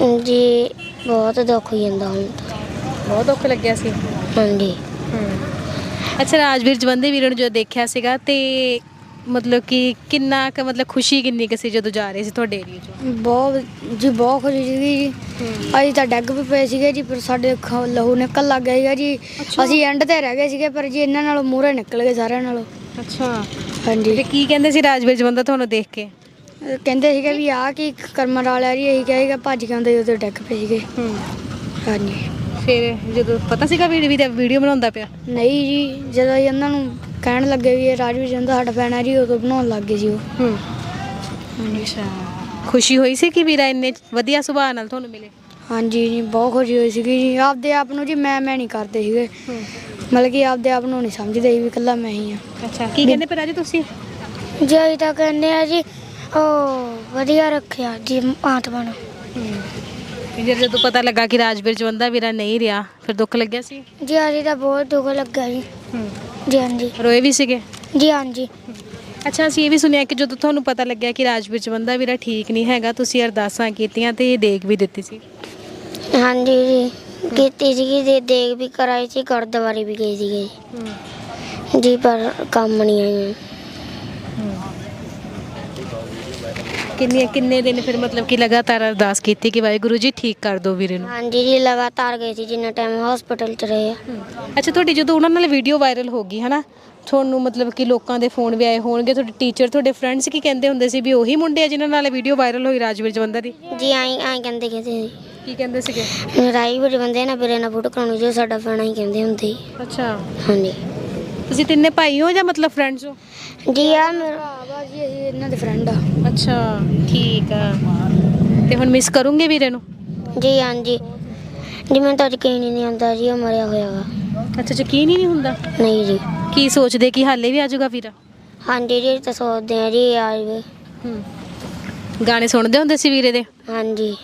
ਜੀ ਬਹੁਤ ਦੁੱਖ ਹੋ ਜਾਂਦਾ ਹੁਣ ਤਾਂ। ਬਹੁਤ ਦੁੱਖ ਲੱਗਿਆ ਸੀ? ਹਾਂਜੀ। ਅੱਛਾ ਰਾਜਵੀਰ ਜਵੰਦੇ ਵੀਰ ਨੂੰ ਜਦੋਂ ਦੇਖਿਆ ਸੀਗਾ ਤੇ ਮਤਲਬ ਕਿ ਕਿੰਨਾ ਕੁ ਮਤਲਬ ਖੁਸ਼ੀ ਕਿੰਨੀ ਕੁ ਸੀ ਜਦੋਂ ਜਾ ਰਹੇ ਸੀ ਤੁਹਾਡੇ ਏਰੀਆ ਚੋਂ? ਬਹੁਤ ਜੀ ਬਹੁਤ ਖੁਸ਼ੀ ਸੀਗੀ ਜੀ। ਅਸੀਂ ਤਾਂ ਡੱਗ ਵੀ ਪਏ ਸੀਗੇ ਜੀ ਪਰ ਸਾਡੇ ਖ- ਲਹੂ ਨਿਕਲ ਲੱਗ ਗਿਆ ਸੀਗਾ ਜੀ। ਅਸੀਂ ਐਂਡ ਤੇ ਰਹਿ ਗਏ ਸੀਗੇ ਪਰ ਜੀ ਇਹਨਾਂ ਨਾਲੋਂ ਮੂਹਰੇ ਨਿਕਲ ਗਏ ਸਾਰਿਆਂ ਨਾਲੋਂ। ਅੱਛਾ। ਹਾਂਜੀ। ਤੇ ਕੀ ਕਹਿੰਦੇ ਸੀ ਰਾਜਵੀਰ ਜਵੰਦਾ ਤੁਹਾਨੂੰ ਦੇਖ ਕੇ? ਕਹਿੰਦੇ ਸੀਗੇ ਵੀ ਆਹ ਕੀ ਕਰਮ ਵਾਲਿਆ ਜੀ ਇਹੀ ਕਹੇਗਾ ਭੱਜ ਕੇ ਆਉਂਦੇ ਜਦੋਂ ਡੱਗ ਪਏ ਸੀਗੇ। ਹੂੰ। ਹਾਂਜੀ। ਫਿਰ ਜਦੋਂ ਪਤਾ ਸੀਗਾ ਵੀਡੀਓ ਵੀ ਵੀਡੀਓ ਬਣਾਉਂਦਾ ਪਿਆ? ਨਹੀਂ ਜੀ ਜਦੋਂ ਉਹਨਾਂ ਨੂੰ ਕਹਿਣ ਲੱਗੇ ਵੀ ਇਹ ਰਾਜਵੀਰ ਜੰਦਾ ਸਾਡਾ ਫੈਨ ਹੈ ਜੀ ਉਦੋਂ ਬਣਾਉਣ ਲੱਗ ਗਏ ਜੀ ਉਹ। ਹੂੰ। ਅੱਛਾ। ਖੁਸ਼ੀ ਹੋਈ ਸੀ ਕਿ ਵੀਰਾ ਇੰਨੇ ਵਧੀਆ ਸੁਭਾਅ ਨਾਲ ਤੁਹਾਨੂੰ ਮਿਲੇ? ਹਾਂਜੀ ਜੀ ਬਹੁਤ ਖੁਸ਼ੀ ਹੋਈ ਸੀਗੀ ਜੀ। ਆਪਦੇ ਆਪ ਨੂੰ ਜੀ ਮੈਂ ਮੈਂ ਨਹੀਂ ਕਰਦੇ ਸੀਗੇ। ਮਤਲਬ ਕਿ ਆਪਦੇ ਆਪ ਨੂੰ ਨਹੀਂ ਸਮਝਦੇ ਸੀ ਵੀ ਇਕੱਲਾ ਮੈਂ ਹੀ ਆ ਅੱਛਾ ਕੀ ਕਹਿੰਦੇ ਪਰ ਅੱਜ ਤੁਸੀਂ? ਜੀ ਤਾਂ ਕਹਿੰਦੇ ਆ ਜੀ ਉਹ ਵਧੀਆ ਰੱਖਿਆ ਜੀ ਆਤਮਾ ਨੂੰ। ਫਿਰ ਜਦੋਂ ਪਤਾ ਲੱਗਾ ਕਿ ਰਾਜਵੀਰ ਜਵੰਦਾ ਵੀਰਾ ਨਹੀਂ ਰਿਹਾ ਫਿਰ ਦੁੱਖ ਲੱਗਿਆ ਸੀ? ਜੀ ਅਸੀਂ ਤਾਂ ਬਹੁਤ ਦੁੱਖ ਲੱਗਾ ਜੀ। ਹੂੰ। ਜੀ ਹਾਂਜੀ। ਰੋਏ ਵੀ ਸੀਗੇ? ਜੀ ਹਾਂਜੀ। ਅੱਛਾ ਅਸੀਂ ਇਹ ਵੀ ਸੁਣਿਆ ਕਿ ਜਦੋਂ ਤੁਹਾਨੂੰ ਪਤਾ ਲੱਗਿਆ ਕਿ ਰਾਜਵੀਰ ਜਵੰਦਾ ਵੀਰਾ ਠੀਕ ਨਹੀਂ ਹੈਗਾ ਤੁਸੀਂ ਅਰਦਾਸਾਂ ਕੀਤੀਆਂ ਤੇ ਦੇਖ ਵੀ ਦਿੱਤੀ ਸੀ? ਹਾਂਜੀ ਜੀ ਕੀਤੀ ਸੀਗੀ ਦੇ ਦੇਖ ਵੀ ਕਰਾਈ ਸੀ ਗੁਰਦੁਆਰੇ ਵੀ ਗਈ ਸੀਗੀ। ਜੀ ਪਰ ਕੰਮ ਨਹੀਂ ਆਇਆ। ਕਿੰਨੇ ਕਿੰਨੇ ਦਿਨ ਫਿਰ ਮਤਲਬ ਕਿ ਲਗਾਤਾਰ ਅਰਦਾਸ ਕੀਤੀ ਕਿ ਵਾਹਿਗੁਰੂ ਜੀ ਠੀਕ ਕਰ ਦਿਓ ਵੀਰੇ ਨੂੰ? ਹਾਂਜੀ ਜੀ ਲਗਾਤਾਰ ਗਏ ਸੀ ਜਿੰਨਾ ਟਾਈਮ ਹਸਪੀਟਲ ਚ ਰਹੇ ਆ। ਅੱਛਾ ਤੁਹਾਡੀ ਜਦੋਂ ਉਹਨਾਂ ਨਾਲ ਵੀਡੀਓ ਵਾਇਰਲ ਹੋ ਗਈ ਹਨਾ? ਤੁਹਾਨੂੰ ਮਤਲਬ ਕਿ ਲੋਕਾਂ ਦੇ ਫੋਨ ਵੀ ਆਏ ਹੋਣਗੇ ਤੁਹਾਡੇ ਟੀਚਰ ਤੁਹਾਡੇ ਫਰੈਂਡਸ ਕੀ ਕਹਿੰਦੇ ਹੁੰਦੇ ਸੀ ਵੀ ਉਹੀ ਮੁੰਡੇ ਆ ਜਿਨ੍ਹਾਂ ਨਾਲ ਵੀਡੀਓ ਵਾਇਰਲ ਹੋਈ ਰਾਜਵੀਰ ਜਵੰਦਾ ਦੀ? ਜੀ ਆਈ ਆਈ ਕਹਿੰਦੇ ਕਹਿੰਦੇ ਕੀ ਕਹਿੰਦੇ ਸੀਗੇ? ਰਾਈ ਬੜੇ ਬੰਦੇ ਨਾ ਵੀਰੇ ਨਾਲ ਫੋਟੋ ਕਰਾਉਣੀ ਜੋ ਸਾਡਾ ਫੈਨ ਹੀ ਕਹਿੰਦੇ ਹੁੰਦੇ ਸੀ। ਅੱਛਾ। ਹਾਂਜੀ। ਤੁਸੀਂ ਤਿੰਨੇ ਭਾਈ ਹੋ ਜਾਂ ਮਤਲਬ ਫਰੈਂਡਸ ਹੋ? ਜੀ ਆ ਮੇਰਾ ਭਰਾਵਾ ਜੀ ਅਸੀਂ ਇਹਨਾਂ ਦੇ ਫਰੈਂਡ ਆ। ਅੱਛਾ ਠੀਕ ਆ। ਤੇ ਹੁਣ ਮਿਸ ਕਰੋਗੇ ਵੀਰੇ ਨੂੰ? ਜੀ ਹਾਂਜੀ। ਜੀ ਮੈਨੂੰ ਤਾਂ ਯਕੀਨ ਹੀ ਨਹੀਂ ਆਉਂਦਾ ਜੀ ਉਹ ਮਰਿਆ ਹੋਇਆ ਵਾ। ਅੱਛਾ ਯਕੀਨ ਹੀ ਨਹੀਂ ਹੁੰਦਾ? ਨਹੀਂ ਜੀ। ਕੀ ਸੋਚਦੇ ਕਿ ਹਾਲੇ ਵੀ ਆ ਜਾਊਗਾ ਵੀਰਾ? ਹਾਂਜੀ ਜੀ ਤਾਂ ਸੋਚਦੇ ਆ ਜੀ ਆ ਜਾਵੇ। ਹੂੰ। ਗਾਣੇ ਸੁਣਦੇ ਹੁੰਦੇ ਸੀ ਵੀਰੇ ਦੇ? ਹਾਂਜੀ।